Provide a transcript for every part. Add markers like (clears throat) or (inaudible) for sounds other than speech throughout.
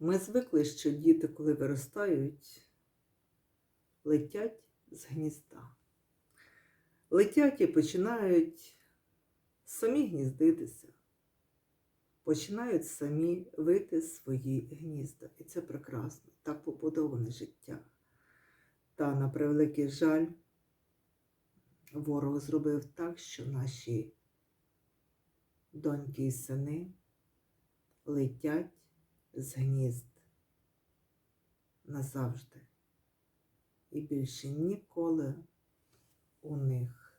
Ми звикли, що діти, коли виростають, летять з гнізда. Летять і починають самі гніздитися, починають самі вийти з свої гнізда. І це прекрасно, так побудоване життя. Та на превеликий жаль, ворог зробив так, що наші доньки і сини летять з гнізд назавжди. І більше ніколи у них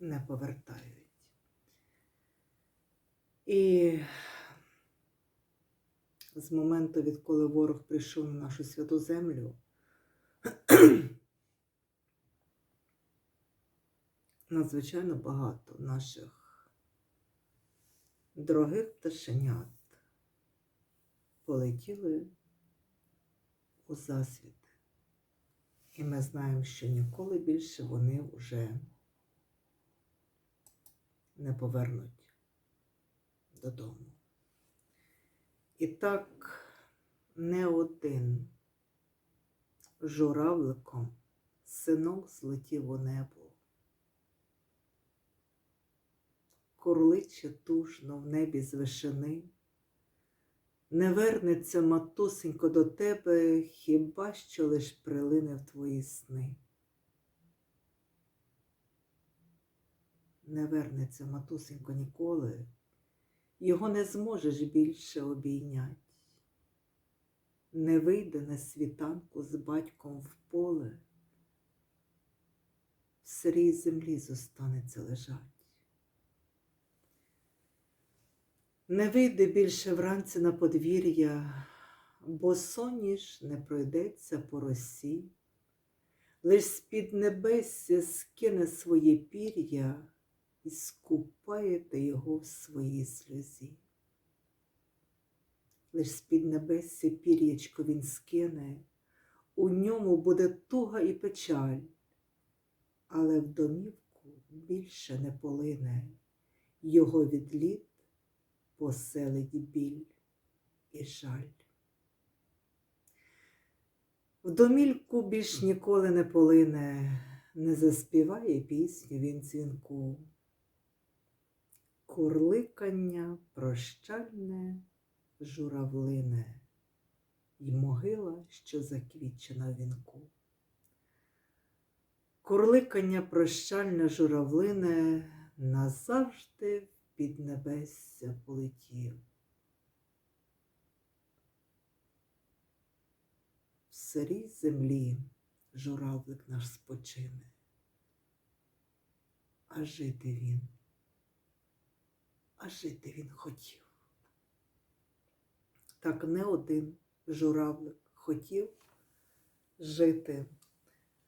не повертають. І з моменту, відколи ворог прийшов на нашу святу землю, (clears throat) надзвичайно багато наших дорогих пташенят полетіли у засвіт. І ми знаємо, що ніколи більше вони вже не повернуть додому. І так не один журавликом синок злетів у небо. Курличе тужно в небі з вишини. Не вернеться, матусенько, до тебе, хіба що лиш прилине в твої сни. Не вернеться, матусенько, ніколи, його не зможеш більше обійнять. Не вийде на світанку з батьком в поле, в сирій землі зостанеться лежать. Не вийде більше вранці на подвір'я, бо соніш не пройдеться по росі, лиш з-під небесся скине своє пір'я і скупаєте його в своїй сльозі. Лиш з-під небесся пір'ячко він скине, у ньому буде туга і печаль, але в домівку більше не полине його відліт поселить біль і жаль. В домільку більш ніколи не полине, не заспіває пісню він дзвінку. Курликання прощальне журавлине й могила, що заквітчена в вінку. Курликання прощальне журавлине назавжди під небесся полетів. В сирій землі журавлик наш спочине, а жити він, а жити він хотів. Так не один журавлик хотів жити,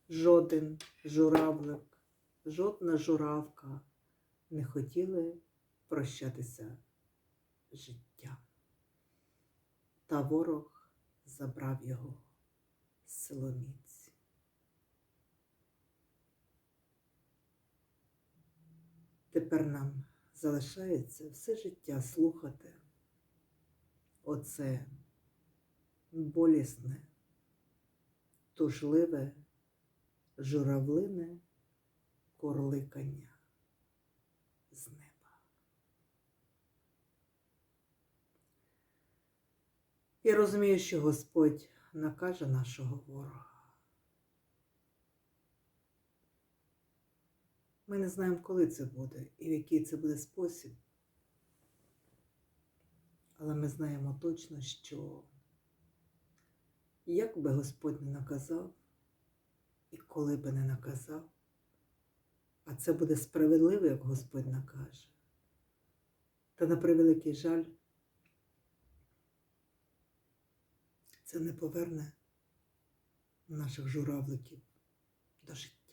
жоден журавлик, жодна журавка не хотіли прощатися з життям. Та ворог забрав його силоміць. Тепер нам залишається все життя слухати оце болісне, тужливе, журавлине корликання з неба. Я розумію, що Господь накаже нашого ворога. Ми не знаємо, коли це буде і в який це буде спосіб. Але ми знаємо точно, що як би Господь не наказав, і коли би не наказав, а це буде справедливо, як Господь накаже, та на превеликий жаль, це не поверне наших журавликів до життя.